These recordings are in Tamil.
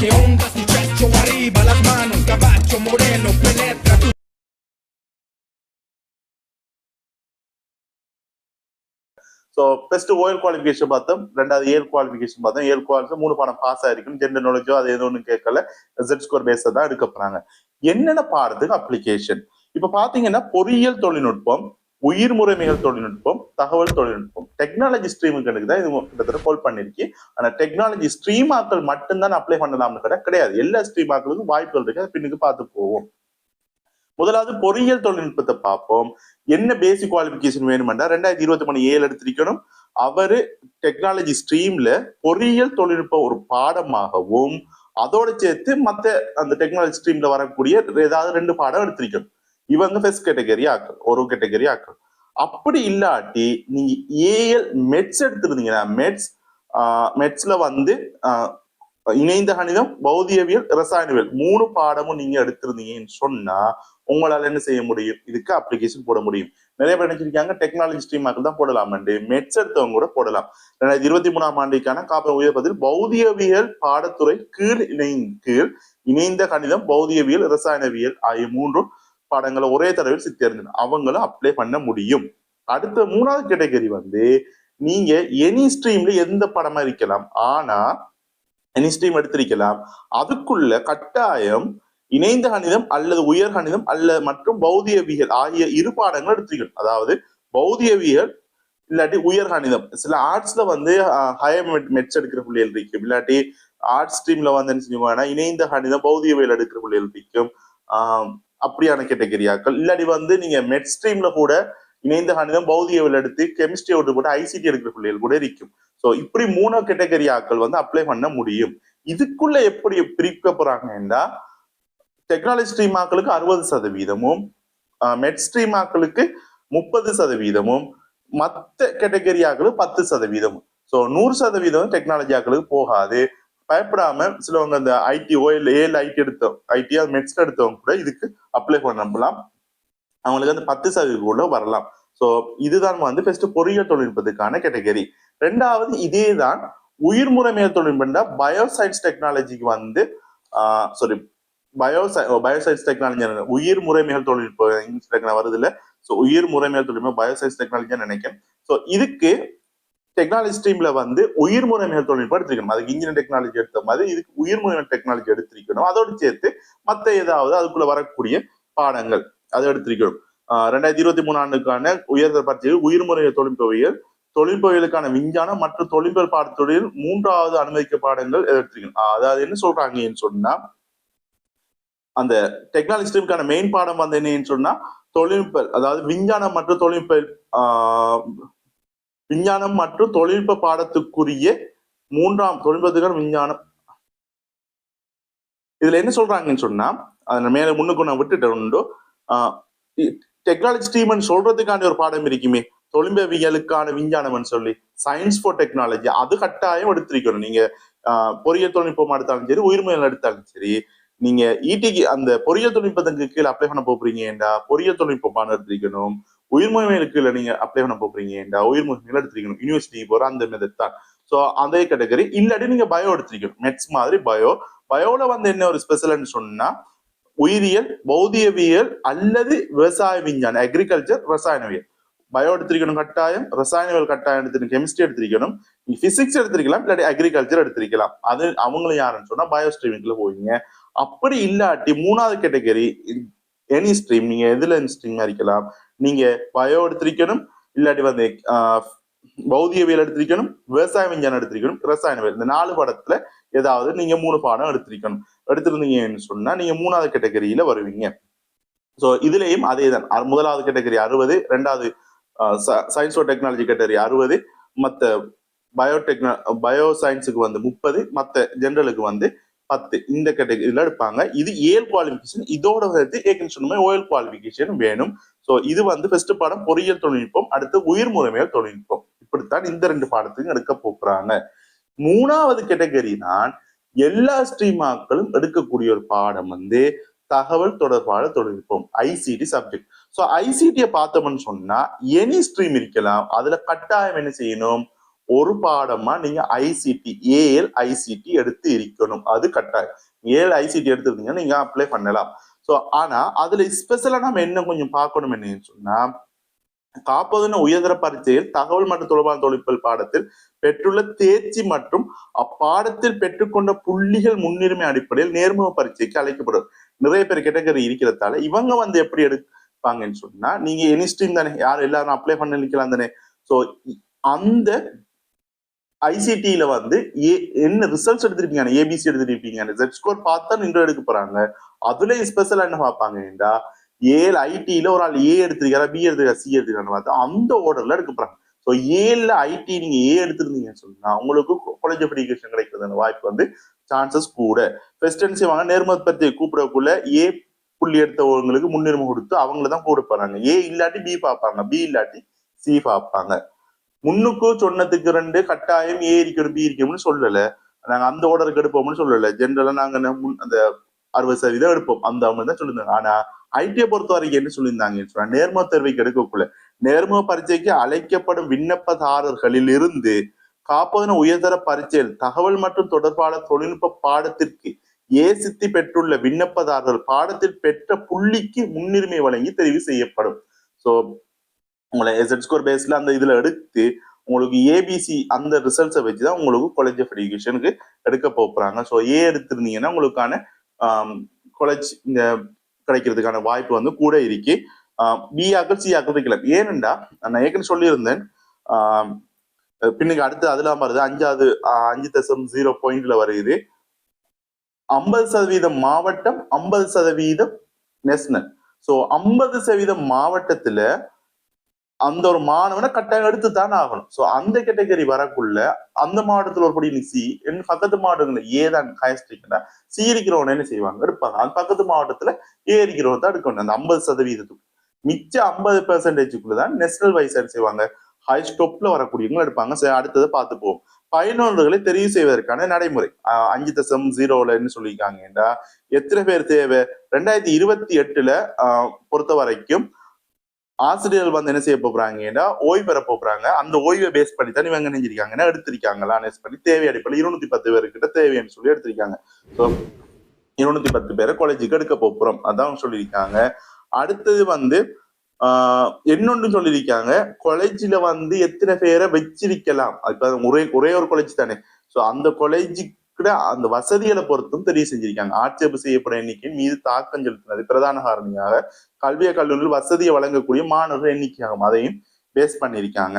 ¿Qué tu pecho Arriba las manos, caballo moreno, penetra tu so first OL qualification பார்த்தோம். ரெண்டாவது ஏல் குவாலிஃபிகேஷன் பார்த்தோம். ஏல் குவாலிஃபிகேஷன் மூணு பாடம் பாஸ் ஆயிருக்கும் ஜென்டர் நாலேஜோ அது எதுவும் ஒன்றும் கேட்கல. ரிசல்ட் ஸ்கோர் பேஸை தான் எடுக்க போகிறாங்க என்னென்ன பாடத்துக்கு அப்ளிகேஷன் இப்போ பார்த்தீங்கன்னா பொறியியல் தொழில்நுட்பம் உயிர் முறைமைகள் தொழில்நுட்பம் தகவல் தொழில்நுட்பம் டெக்னாலஜி ஸ்ட்ரீமுக்கு தான் இது கிட்டத்தட்ட கால் பண்ணிருக்கு ஆனால் டெக்னாலஜி ஸ்ட்ரீம் ஆக்கள் மட்டும்தான் அப்ளை பண்ணலாம்னு கூட கிடையாது. எல்லா ஸ்ட்ரீம் ஆக்களுக்கும் வாய்ப்புகள் இருக்கு. பின்னுக்கு பார்த்து போவோம். முதலாவது பொறியியல் தொழில்நுட்பத்தை பார்ப்போம். என்ன பேசிக் குவாலிபிகேஷன் வேணுமெண்டா ரெண்டாயிரத்தி இருபத்தி மூணு ஏழு எடுத்திருக்கணும். அவரு டெக்னாலஜி ஸ்ட்ரீம்ல பொறியியல் தொழில்நுட்பம் ஒரு பாடமாகவும் அதோட சேர்த்து மற்ற அந்த டெக்னாலஜி ஸ்ட்ரீம்ல வரக்கூடிய ஏதாவது ரெண்டு பாடம் எடுத்திருக்கணும். இவங்க ஃபர்ஸ்ட் கேட்டகரி ஆக்கள் ஒரு கேட்டகரி ஆக்கள். அப்படி இல்லாட்டி நீங்க ஏஎல் மெட்ஸ் எடுத்திருந்தீங்கன்னா மெட்ஸ் மெட்ஸ்ல வந்து இணைந்த கணிதம் பௌதியவியல் ரசாயனவியல் மூணு பாடமும் நீங்க எடுத்திருந்தீங்கன்னு சொன்னா உங்களால என்ன செய்ய முடியும்? இதுக்கு அப்ளிகேஷன் போட முடியும். நிறைய பேர் நினைச்சிருக்காங்க டெக்னாலஜி ஸ்ட்ரீமாக்கு தான் போடலாம்ண்டு மெட்ஸ் எடுத்தவங்க கூட போடலாம். ரெண்டாயிரத்தி இருபத்தி மூணாம் ஆண்டுக்கான காப்ப உயர் பதில் பௌதியவியல் பாடத்துறை கீழ் இணை கீழ் இணைந்த கணிதம் பௌதியவியல் ரசாயனவியல் ஆகிய மூன்றும் பாடங்களை ஒரே தடவை சித்தேர்ந்தன அவங்களும் அப்ளை பண்ண முடியும். அடுத்த மூணாவது கேட்டகரி வந்து நீங்க எனி ஸ்ட்ரீம்ல எந்த படமா இருக்கலாம். ஆனா எனி ஸ்ட்ரீம் எடுத்திருக்கலாம். அதுக்குள்ள கட்டாயம் இணைந்த கணிதம் அல்லது உயர் கணிதம் அல்ல மற்றும் பௌதியவியல் ஆகிய இரு பாடங்கள் எடுத்திருக்கணும். அதாவது பௌதியவியல் இல்லாட்டி உயர் கணிதம். சில ஆர்ட்ஸ்ல வந்து ஹையர் மெட்ஸ் எடுக்கிற பிள்ளைகள் இருக்கும். இல்லாட்டி ஆர்ட்ஸ் ஸ்ட்ரீம்ல வந்து என்ன செஞ்சுவாங்கன்னா இணைந்த கணிதம் பௌதியவியல் எடுக்கிற பிள்ளைகள் இருக்கும். ஆஹ் அப்படியான கேட்டகரியாக்கள் இல்லாட்டி வந்து நீங்க மெட் ஸ்ட்ரீம்ல கூட இணைந்த கணிதம் பௌதியவில் எடுத்து கெமிஸ்ட்ரி விட்டு போட்டு ஐசிடி எடுக்கிற பிள்ளைகள் கூட இருக்கும். ஸோ இப்படி மூணு கேட்டகரியாக்கள் வந்து அப்ளை பண்ண முடியும். இதுக்குள்ள எப்படி பிரிக்க போறாங்கன்னா டெக்னாலஜி ஸ்ட்ரீம் ஆக்களுக்கு அறுபது சதவீதமும் மெட் ஸ்ட்ரீம் ஆக்களுக்கு முப்பது சதவீதமும் மற்ற கேட்டகரி ஆக்களுக்கு பத்து சதவீதமும். ஸோ நூறு சதவீதம் டெக்னாலஜி ஆக்களுக்கு போகாது. பயப்படாம சிலவங்க அந்த ஐடி ஓஎல் ஏஎல் ஐடி எடுத்தோம் ஐடி அது மெட்ஸ்ல எடுத்தவங்க கூட இதுக்கு அப்ளை பண்ணலாம் அவங்களுக்கு வந்து பத்து சதவீதம் கூட வரலாம். ஸோ இதுதான் வந்து ஃபர்ஸ்ட் பொறியியல் தொழில்நுட்பத்துக்கான கேட்டகரி ரெண்டாவது இதே தான் உயிர் மேல் தொழில்நுட்பம்னா பயோசைன்ஸ் டெக்னாலஜிக்கு வந்து சாரி பயோசை பயோசைன்ஸ் டெக்னாலஜி உயிர் முறைமைகள் தொழில்நுட்பம் இங்கிலீஷ்ல வருது இல்லை. ஸோ உயிர் முறைமையல் தொழில்நுட்பம் பயோசைன்ஸ் டெக்னாலஜின்னு நினைக்கிறேன். ஸோ இதுக்கு டெக்னாலஜி ஸ்ட்ரீம்ல வந்து உயிர் முறைமையல் தொழில்நுட்பம் எடுத்திருக்கணும். அதுக்கு இன்ஜினியர் டெக்னாலஜி எடுத்த மாதிரி இதுக்கு உயிர் டெக்னாலஜி எடுத்திருக்கணும். அதோடு சேர்த்து மற்ற ஏதாவது அதுக்குள்ள வரக்கூடிய பாடங்கள் அதை எடுத்திருக்கணும். ஆஹ் ரெண்டாயிரத்தி இருபத்தி மூணு ஆண்டுக்கான உயர்தர பரீட்சையில் உயிர் முறைய தொழில்நுட்பவியல் தொழில்நுட்பவியலுக்கான விஞ்ஞானம் மற்றும் தொழில்நுட்ப பாடத்தொழில் மூன்றாவது அனுமதிக்க பாடங்கள் எடுத்திருக்கணும்? அதாவது என்ன சொல்றாங்கன்னு சொன்னா அந்த டெக்னாலஜி ஸ்ட்ரீமுக்கான மெயின் பாடம் வந்து என்னன்னு சொன்னா தொழில்நுட்ப அதாவது விஞ்ஞானம் மற்றும் தொழில்நுட்ப ஆஹ் விஞ்ஞானம் மற்றும் தொழில்நுட்ப பாடத்துக்குரிய மூன்றாம் தொழில்நுட்பத்துக்கான விஞ்ஞானம். இதுல என்ன சொல்றாங்கன்னு சொன்னா அதை மேல முன்னுக்கு நான் விட்டுட்டு உண்டு. டெக்னாலஜி ஸ்ட்ரீம்னு சொல்றதுக்கான ஒரு பாடம் இருக்குமே. தொழில்நுட்பவியலுக்கான விஞ்ஞானம்னு சொல்லி. சயின்ஸ் ஃபார் டெக்னாலஜி அது கட்டாயம் எடுத்திருக்கணும். நீங்க ஆஹ் பொறியியல் தொழில்நுட்பம் எடுத்தாலும் சரி உயிர்மையில் எடுத்தாலும் சரி நீங்க ஈடிக்கு அந்த பொறியியல் தொழில்நுட்பத்துக்கு கீழே அப்ளை பண்ண போறீங்கடா பொறியியல் தொழில்நுட்பம் எடுத்திருக்கணும். உயிர்முறைமையில் கீழே நீங்க அப்ளை பண்ண போறீங்க. இந்த உயிர் உயிர்முறைமையில் எடுத்திருக்கணும். யூனிவர்சிட்டி போற அந்த மெத்தட் தான். ஸோ அதே கேட்டகரி இல்லாட்டி நீங்க பயோ எடுத்திருக்கணும். மெட்ஸ் மாதிரி பயோ பயோல வந்து என்ன ஒரு ஸ்பெஷல்னு சொன்னா உயிரியல் பௌதியவியல் அல்லது விவசாய விஞ்ஞானம் அக்ரிகல்ச்சர் ரசாயனவியல் பயோ எடுத்திருக்கணும் கட்டாயம். ரசாயனவியல் கட்டாயம் எடுத்திருக்கணும் கெமிஸ்ட்ரி எடுத்திருக்கணும். நீ பிசிக்ஸ் எடுத்திருக்கலாம். இல்லாட்டி அக்ரிகல்ச்சர் எடுத்திருக்கலாம். அது அவங்களும் யாருன்னு சொன்னா பயோ ஸ்ட்ரீமிங்ல போவீங்க. அப்படி இல்லாட்டி மூணாவது கேட்டகரி எனி ஸ்ட்ரீம் நீங்க எதுல ஸ்ட்ரீம் இருக்கலாம் நீங்க பயோ எடுத்திருக்கணும் இல்லாட்டி வந்து பௌதியவியல் எடுத்திருக்கணும் விவசாய விஞ்ஞானம் எடுத்திருக்கணும் ரசாயனவியல் இந்த நாலு படத்துல ஏதாவது நீங்க மூணு பாடம் எடுத்திருக்கணும். எடுத்திருந்தீங்கன்னு சொன்னா நீங்க மூணாவது கேட்டகரியில வருவீங்க. ஸோ இதுலயும் அதே தான் முதலாவது கேட்டகரி அறுபது ரெண்டாவது சயின்ஸ் ஓ டெக்னாலஜி கேட்டகரி அறுபது மற்ற பயோடெக்னா பயோ சயின்ஸுக்கு வந்து முப்பது மற்ற ஜென்ரலுக்கு வந்து பத்து இந்த கேட்டகரியில எடுப்பாங்க. இது ஏல் குவாலிஃபிகேஷன் இதோட சேர்த்து ஏற்கனவே ஓயல் குவாலிஃபிகேஷன் வேணும். ஸோ இது வந்து ஃபர்ஸ்ட் பாடம் பொறியியல் தொழில்நுட்பம் அடுத்து உயிர் முறைமையல் தொழில்நுட்பம். இப்படித்தான் இந்த ரெண்டு பாடத்துக்கும் எடுக்க போறாங்க. மூணாவது கேட்டகரி தான் எல்லா ஸ்ட்ரீமாக்களும் எடுக்கக்கூடிய ஒரு பாடம் வந்து தகவல் தொடர்பான தொழில்நுட்பம் ஐசிடி சப்ஜெக்ட் ஸோ ஐசிடியை பார்த்தோம்னு சொன்னா எனி ஸ்ட்ரீம் இருக்கலாம். அதுல கட்டாயம் என்ன செய்யணும்? ஒரு பாடமா நீங்க ஐசிடி ஏஎல் ஐசிடி எடுத்து இருக்கணும் அது கட்டாயம். ஏஎல் ஐசிடி எடுத்துருந்தீங்கன்னா நீங்க அப்ளை பண்ணலாம். சோ ஆனா அதுல ஸ்பெஷலா நம்ம என்ன கொஞ்சம் பார்க்கணும் என்னன்னு சொன்னா காப்பதன உயர்தர பரீட்சையில் தகவல் மற்றும் தொடர்பான தொழில்நுட்ப பாடத்தில் பெற்றுள்ள தேர்ச்சி மற்றும் அப்பாடத்தில் பெற்றுக்கொண்ட புள்ளிகள் முன்னுரிமை அடிப்படையில் நேர்முக பரீட்சைக்கு அழைக்கப்படும் நிறைய பேர் கேட்டகரி இருக்கிறதால இவங்க வந்து எப்படி எடுப்பாங்கன்னு சொன்னா நீங்க எனி ஸ்ட்ரீம் தானே. யார் எல்லாரும் அப்ளை பண்ண நிக்கலாம் தானே ஸோ அந்த ஐசிடியில வந்து ஏ என்ன ரிசல்ட்ஸ் எடுத்திருப்பீங்க ஏபிசி எடுத்திருப்பீங்க ஜெட் ஸ்கோர் பார்த்தா நின்று எடுக்க போறாங்க. அதுல ஸ்பெஷலா என்ன பார்ப்பாங்கன்னா ஏல் ஐடியில ஒரு ஆள் ஏ எடுத்திருக்காரா பி எடுத்திருக்கா சி எடுத்திருக்கான்னு பார்த்தா அந்த ஓர்டர்ல எடுக்க போறாங்க. ஸோ ஏல ஐடி நீங்க ஏ எடுத்திருந்தீங்கன்னு சொன்னா உங்களுக்கு காலேஜ் ஆஃப் எஜுகேஷன் கிடைக்கிறதான வாய்ப்பு வந்து சான்சஸ் கூட. பெஸ்டன்சி வாங்க செய்வாங்க நேர்மத் கூப்பிடக்குள்ள ஏ புள்ளி எடுத்தவங்களுக்கு முன்னுரிமை கொடுத்து அவங்கள தான் கூட போறாங்க. ஏ இல்லாட்டி பி பார்ப்பாங்க பி இல்லாட்டி சி பார்ப்பாங்க. முன்னுக்கு சொன்னதுக்கு ரெண்டு கட்டாயம் ஏ பீரிக்கணும்னு சொல்லல. நாங்க அந்த ஆர்டருக்கு எடுப்போம்னு சொல்லல. ஜென்ரலா நாங்க முன் அந்த அறுபது சதவீதம் எடுப்போம். அந்த அவங்க தான் சொல்லியிருந்தாங்க. ஆனா ஐடியை பொறுத்த வரைக்கும் என்ன சொல்லியிருந்தாங்க? சொன்னா நேர்முக தேர்வைக்கு எடுக்கக்குள்ள நேர்முக பரீட்சைக்கு அழைக்கப்படும் விண்ணப்பதாரர்களில் இருந்து காப்பதன உயர்தர பரீட்சையில் தகவல் மற்றும் தொடர்பான தொழில்நுட்ப பாடத்திற்கு ஏ சித்தி பெற்றுள்ள விண்ணப்பதாரர்கள் பாடத்தில் பெற்ற புள்ளிக்கு முன்னுரிமை வழங்கி தெரிவு செய்யப்படும். சோ உங்களை எஸ்எட் ஸ்கோர் பேஸ்ல அந்த இதுல எடுத்து உங்களுக்கு ஏபிசி அந்த ரிசல்ட்ஸை வச்சு தான் உங்களுக்கு காலேஜ் ஆஃப் எஜுகேஷனுக்கு எடுக்க போறாங்க. ஸோ ஏ எடுத்திருந்தீங்கன்னா உங்களுக்கான காலேஜ் இந்த கிடைக்கிறதுக்கான வாய்ப்பு வந்து கூட இருக்கு. பி ஆக்கள் சி ஆக்கள் வைக்கலாம் ஏனெண்டா நான் ஏற்கனவே சொல்லியிருந்தேன். ஆஹ் பின்னுக்கு அடுத்து அதுல வருது அஞ்சாவது அஞ்சு தசம் ஜீரோ பாயிண்ட்ல வருது. ஐம்பது சதவீதம் மாவட்டம் ஐம்பது சதவீதம் நேஷனல் ஸோ ஐம்பது சதவீதம் மாவட்டத்துல அந்த ஒரு மாணவனை கட்டாயம் எடுத்து தானே ஆகணும். ஸோ அந்த கேட்டகரி வரக்குள்ள அந்த மாவட்டத்தில் ஒரு படி சி என் பக்கத்து மாவட்டங்கள்ல ஏதான் ஹையஸ்ட் சி இருக்கிறவன என்ன செய்வாங்க? எடுப்பாங்க அந்த பக்கத்து மாவட்டத்தில் ஏ இருக்கிறவன் தான் எடுக்கணும். அந்த ஐம்பது சதவீதத்துக்கு மிச்ச ஐம்பது பெர்சன்டேஜுக்குள்ள தான் நேஷனல் வைஸ் என்ன செய்வாங்க? ஹை ஸ்டோப்ல வரக்கூடியவங்க எடுப்பாங்க. சரி அடுத்ததை பார்த்து போவோம். பயனாளர்களை தெரிவு செய்வதற்கான நடைமுறை. அஞ்சு தசம் ஜீரோல என்ன சொல்லியிருக்காங்கடா எத்தனை பேர் தேவை? ரெண்டாயிரத்தி இருபத்தி எட்டுல பொறுத்த வரைக்கும் ஆசிரியர்கள் வந்து என்ன செய்ய போறாங்கன்னா ஓய்வு பெற போறாங்க. அந்த ஓய்வை பேஸ் பண்ணி தான் இவங்க நினைஞ்சிருக்காங்கன்னா எடுத்திருக்காங்களா அனேஸ் பண்ணி தேவை அடிப்படையில் இருநூத்தி பத்து பேருக்கிட்ட தேவைன்னு சொல்லி எடுத்திருக்காங்க. ஸோ இருநூத்தி பத்து பேரை காலேஜுக்கு எடுக்க போறோம். அதான் சொல்லியிருக்காங்க. அடுத்தது வந்து என்னொன்று இன்னொன்று சொல்லியிருக்காங்க. காலேஜில் வந்து எத்தனை பேரை வச்சிருக்கலாம்? இப்போ ஒரே ஒரே ஒரு காலேஜ் தானே. ஸோ அந்த காலேஜுக்கு அந்த வசதிகளை பொறுத்தும் தெரிவு செஞ்சிருக்காங்க. ஆட்சேபு செய்யப்படும் எண்ணிக்கை மீது தாக்கம் செலுத்தினது பிரதான காரணியாக கல்விய கல்லூரியில் வசதியை வழங்கக்கூடிய மாணவர்கள் எண்ணிக்கையாகும். அதையும் பேஸ் பண்ணியிருக்காங்க.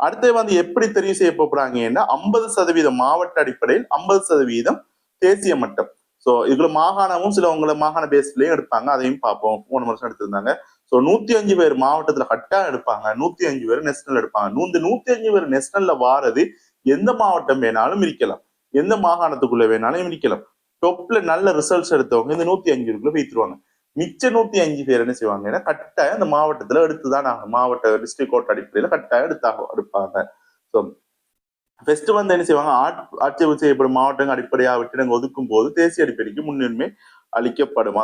அடுத்து வந்து எப்படி தெரிவு செய்ய போறாங்கன்னா ஐம்பது சதவீதம் மாவட்ட அடிப்படையில் ஐம்பது சதவீதம் தேசிய மட்டம். ஸோ இதுல மாகாணமும் சிலவங்களை மாகாண பேஸ்லயும் எடுப்பாங்க. அதையும் பார்ப்போம். போன வருஷம் எடுத்திருந்தாங்க. ஸோ நூத்தி அஞ்சு பேர் மாவட்டத்துல கட்டா எடுப்பாங்க. நூத்தி அஞ்சு பேர் நேஷனல் எடுப்பாங்க. நூத்தி நூத்தி அஞ்சு பேர் நேஷனல்ல வாரது எந்த மாவட்டம் வேணாலும் இருக்கலாம். எந்த மாகாணத்துக்குள்ள வேணாலும் இருக்கலாம் டொப்ல நல்ல ரிசல்ட்ஸ் எடுத்தவங்க இந்த நூத்தி பேருக்குள்ள வைத்துருவாங்க மிச்ச நூத்தி அஞ்சு பேர் என்ன செய்வாங்க? ஏன்னா கட்டாயம் அந்த மாவட்டத்துல எடுத்துதான் ஆகும் மாவட்ட டிஸ்ட்ரிக்ட் கோர்ட் அடிப்படையில கட்டாயம் எடுத்தாக எடுப்பாங்க. ஸோ ஃபர்ஸ்ட் வந்து என்ன செய்வாங்க? ஆட்சேபம் செய்யப்படும் மாவட்டங்கள் அடிப்படையாக விட்டு நாங்கள் ஒதுக்கும் போது தேசிய அடிப்படைக்கு முன்னுரிமை அளிக்கப்படும்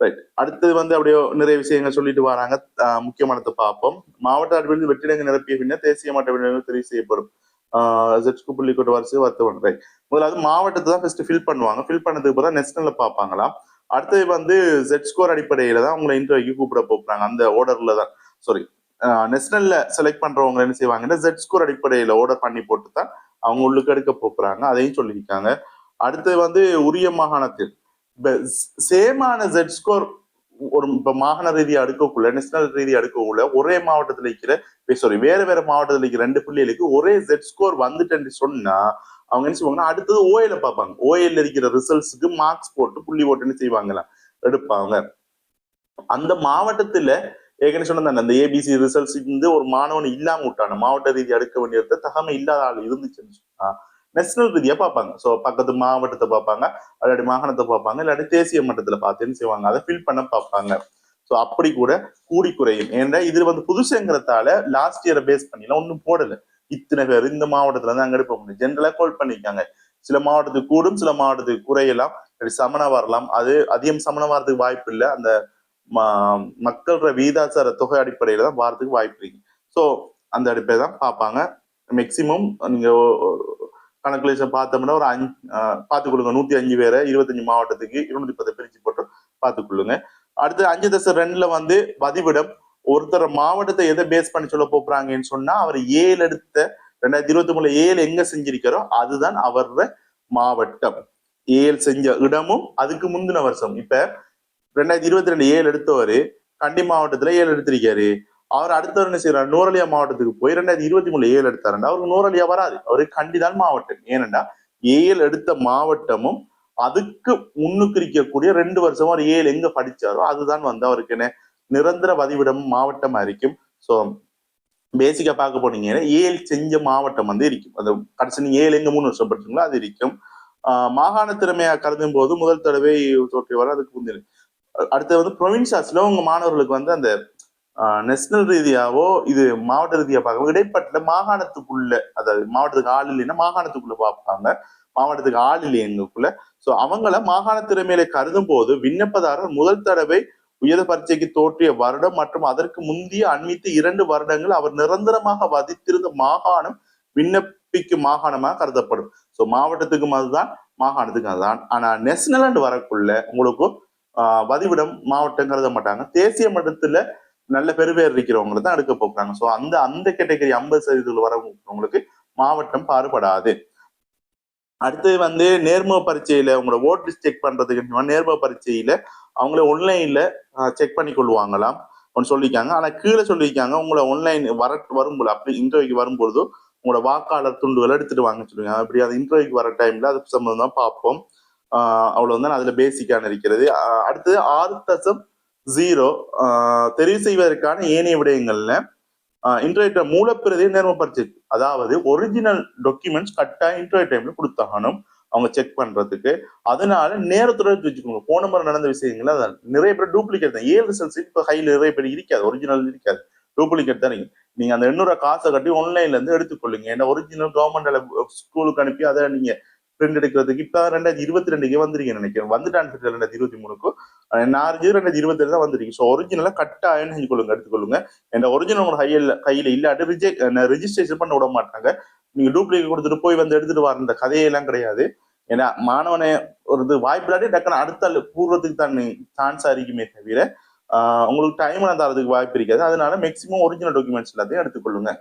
ரைட் அடுத்தது வந்து அப்படியே நிறைய விஷயங்கள் சொல்லிட்டு வராங்க. முக்கியமானதை பார்ப்போம். மாவட்ட அடிப்படையில் வெற்றிடங்கள் நிரப்பிய பின்னர் தேசிய மட்ட விடயங்கள் தெரிவு செய்யப்படும். ஜெட்ஸ்கு புள்ளிக்கோட்டு வரிசை வர்த்தகம் ஒன்றை முதலாவது மாவட்டத்தை தான் ஃபர்ஸ்ட் ஃபில் பண்ணுவாங்க. ஃபில் பண்ணதுக்கு அப்புறம் நெஷனல்ல பார்ப்பாங்களாம். அடுத்தது வந்து ஜெட் ஸ்கோர் அடிப்படையில தான் உங்களை இன்டர்வியூ கூப்பிட போறாங்க. அந்த ஓர்டர்ல தான். சாரி நெஷனல்ல செலக்ட் பண்றவங்க என்ன செய்வாங்கன்னா ஜெட் ஸ்கோர் அடிப்படையில ஆர்டர் பண்ணி போட்டு தான் அவங்க உள்ளுக்கு எடுக்க போறாங்க. அதையும் சொல்லியிருக்காங்க. அடுத்தது வந்து உரிய மாகாணத்தில். சேமான ஜெட் ஸ்கோர் ஒரு இப்ப மாகாண ரீதியா அடுக்கக்குள்ள நேஷனல் ரீதியா அடுக்கக்குள்ள ஒரே மாவட்டத்துல இருக்கிற சாரி eh, வேற வேற மாவட்டத்துல இருக்கிற ரெண்டு பிள்ளைகளுக்கு ஒரே ஜெட் ஸ்கோர் வந்துட்டு சொன்னா அவங்க என்ன செய்வாங்கன்னா அடுத்தது ஓஎல பார்ப்பாங்க. ஓஎல் இருக்கிற ரிசல்ட்ஸுக்கு மார்க்ஸ் போட்டு புள்ளி ஓட்டுன்னு செய்வாங்களாம்? செய்வாங்களா எடுப்பாங்க. அந்த மாவட்டத்துல ஏற்கனவே சொன்னாங்க அந்த ஏபிசி ரிசல்ட்ஸ் இருந்து ஒரு மாணவன் இல்லாம விட்டான? மாவட்ட ரீதி அடுக்க வேண்டியது தகமை இல்லாத ஆள் இருந்துச்சுன்னு சொன்னா நேஷனல் ரீதியா பார்ப்பாங்க. ஸோ பக்கத்து மாவட்டத்தை பார்ப்பாங்க இல்லாட்டி மாகாணத்தை பார்ப்பாங்க இல்லாட்டி தேசிய மட்டத்துல பார்த்துன்னு செய்வாங்க? அதை ஃபில் பண்ண பார்ப்பாங்க. ஸோ அப்படி கூட கூடி குறையும். ஏன்னா இது வந்து புதுசுங்கிறதால லாஸ்ட் இயரை பேஸ் பண்ணிலாம் ஒன்றும் போடல. இத்தனை பேர் இந்த மாவட்டத்துல இருந்து அங்க போக முடியும் ஜென்ரலா கோல் பண்ணிக்காங்க சில மாவட்டத்துக்கு கூடும் சில மாவட்டத்துக்கு குறையலாம். சமணம் வரலாம். அது அதிகம் சமணம் வரதுக்கு வாய்ப்பு இல்லை. அந்த மக்களோட வீதாச்சார தொகை அடிப்படையில தான் வாரத்துக்கு வாய்ப்பு இருக்கு. ஸோ அந்த அடிப்படையை தான் பார்ப்பாங்க. மேக்சிமம் நீங்க கணக்குலேஷன் பார்த்தோம்னா ஒரு அஞ்சு பார்த்துக் கொள்ளுங்க. நூத்தி அஞ்சு பேரை இருபத்தஞ்சு மாவட்டத்துக்கு இருநூத்தி பத்து பிரிச்சு போட்டு பார்த்து கொள்ளுங்க. அடுத்து அஞ்சு தசை ரெண்டுல வந்து வதிவிடம் ஒருத்தர் மாவட்டத்தை எதை பேஸ் பண்ணி சொல்ல போறாங்கன்னு சொன்னா அவர் ஏழு எடுத்த ரெண்டாயிரத்தி இருபத்தி மூணுல ஏழு எங்க செஞ்சிருக்கிறோ அதுதான் அவர மாவட்டம். ஏழு செஞ்ச இடமும் அதுக்கு முந்தின வருஷம். இப்ப ரெண்டாயிரத்தி இருபத்தி ரெண்டு ஏழு எடுத்தவர் கண்டி மாவட்டத்துல ஏழு எடுத்திருக்காரு. அவர் அடுத்தவர் என்ன செய்யறாரு நூரலியா மாவட்டத்துக்கு போய் ரெண்டாயிரத்தி இருபத்தி மூணுல ஏழு எடுத்தாருண்டா அவருக்கு நூரலியா வராது. அவருக்கு கண்டிதான் மாவட்டம். ஏனெண்டா ஏழு எடுத்த மாவட்டமும் அதுக்கு முன்னுக்கு இருக்கக்கூடிய ரெண்டு வருஷமும் அவர் ஏழு எங்க படிச்சாரோ அதுதான் வந்து அவருக்கு என்ன நிரந்தர பதிவிடம் மாவட்டமா இருக்கும் ஸோ பேசிக்கா பார்க்க போனீங்கன்னா ஏழு செஞ்ச மாவட்டம் வந்து இருக்கும். அது கடைசி நீங்க ஏழு எங்க மூணு வருஷம் படிச்சீங்களோ அது இருக்கும். ஆஹ் மாகாண திறமையா கருதும் போது முதல் தடவை தோற்றியவர் அதுக்கு முந்தின அடுத்து வந்து ப்ரொவின்சாஸ்ல உங்க மாணவர்களுக்கு வந்து அந்த நேஷனல் ரீதியாவோ இது மாவட்ட ரீதியா பார்க்க இடைப்பட்ட மாகாணத்துக்குள்ள அதாவது மாவட்டத்துக்கு ஆள் இல்லைன்னா மாகாணத்துக்குள்ள பார்ப்பாங்க. மாவட்டத்துக்கு ஆள் இல்லை எங்களுக்குள்ள. ஸோ அவங்கள மாகாண திறமையில கருதும் போது விண்ணப்பதாரர் முதல் தடவை உயர் பரீட்சைக்கு தோற்றிய வருடம் மற்றும் அதற்கு முந்தைய அண்மித்த இரண்டு வருடங்கள் அவர் நிரந்தரமாக வதித்திருந்த மாகாணம் விண்ணப்பிக்கும் மாகாணமாக கருதப்படும். ஸோ மாவட்டத்துக்கும் அதுதான் மாகாணத்துக்கும் அதுதான். ஆனா நேஷனல் வரக்குள்ள உங்களுக்கு ஆஹ் வதிவிடம் மாவட்டம் கருத மாட்டாங்க. தேசிய மட்டத்துல நல்ல பெருவேர் இருக்கிறவங்களை தான் எடுக்க போக்குறாங்க ஸோ அந்த அந்த கேட்டகரி ஐம்பது சதவீதத்தில் வரவங்களுக்கு மாவட்டம் பாறுபடாது அடுத்து வந்து நேர்முக பரீட்சையில உங்களோட ஓட் லிஸ்ட் செக் பண்றதுக்கு நேர்முக பரீட்சையில அவங்கள ஒன்லைன்ல செக் பண்ணி கொள்வாங்களாம். ஒன்று சொல்லியிருக்காங்க. ஆனா கீழே சொல்லியிருக்காங்க உங்களை ஒன்லைன் வர வரும்போது அப்படி இன்டர்வியூக்கு வரும்பொழுது உங்களோட வாக்காளர் துண்டுகளை எடுத்துட்டு வாங்க சொல்லுவாங்க அப்படி அது இன்டர்வியூக்கு வர டைம்ல அது சம்பந்தம் தான் பார்ப்போம் ஆஹ் அவ்வளவு தான் அதுல பேசிக்கான இருக்கிறது அடுத்தது ஆறு தசம் ஜீரோ தெரிவு செய்வதற்கான ஏனைய விடயங்கள்ல இன்டர்நெட் மூலப்பிரதியை நேர்ம அதாவது ஒரிஜினல் டாக்குமெண்ட்ஸ் கட்டாயம் இன்டர்நெட் டைம்ல கொடுத்தாகணும் அவங்க செக் பண்றதுக்கு. அதனால நேரத்துடன் எடுத்து வச்சுக்கோங்க. போன முறை நடந்த விஷயங்கள் அதான். நிறைய பேர் டூப்ளிகேட் தான். ஏழு ரிசல்ட்ஸ் இப்போ கையில் நிறைய பேர் இருக்காது. ஒரிஜினல் இருக்காது. டூப்ளிகேட் தான். நீங்கள் நீங்க அந்த எண்ணூறு காசை கட்டி ஆன்லைன்ல இருந்து எடுத்துக்கொள்ளுங்க. ஏன்னா ஒரிஜினல் கவர்மெண்ட் ஸ்கூலுக்கு அனுப்பி அதை நீங்க பிரிண்ட் எடுக்கிறதுக்கு இப்போ ரெண்டாயிரத்தி இருபத்தி ரெண்டுக்கே வந்திருக்கீங்க நினைக்கிறேன். வந்துட்டான்னு சொல்லி ரெண்டாயிரத்தி இருபத்தி மூணுக்கு. நான் அறிஞ்சது ரெண்டாயிரத்தி இருபத்தி ரெண்டு தான் வந்திருக்கு ஸோ ஒரிஜினலாக கட்டாயம் செஞ்சு கொள்ளுங்க எடுத்துக்கொள்ளுங்க. இந்த ஒரிஜினல் உங்க கையில் கையில் இல்லாட்டி ரிஜெக்ட் ரிஜிஸ்ட்ரேஷன் பண்ண விட மாட்டாங்க. நீங்கள் டூப்ளிகேட் கொடுத்துட்டு போய் வந்து எடுத்துட்டு வர இந்த கதையெல்லாம் கிடையாது. ஏன்னா மாணவனை ஒரு இது வாய்ப்பு இல்லாட்டி டக்குனு அடுத்த ஆள் பூர்வத்துக்கு தான் சான்ஸ் இருக்குமே தவிர உங்களுக்கு டைம் தரதுக்கு வாய்ப்பு இருக்காது. அதனால மேக்சிமம் ஒரிஜினல் டாக்குமெண்ட்ஸ் எல்லாத்தையும் எடுத்துக்கொள்ளுங்க.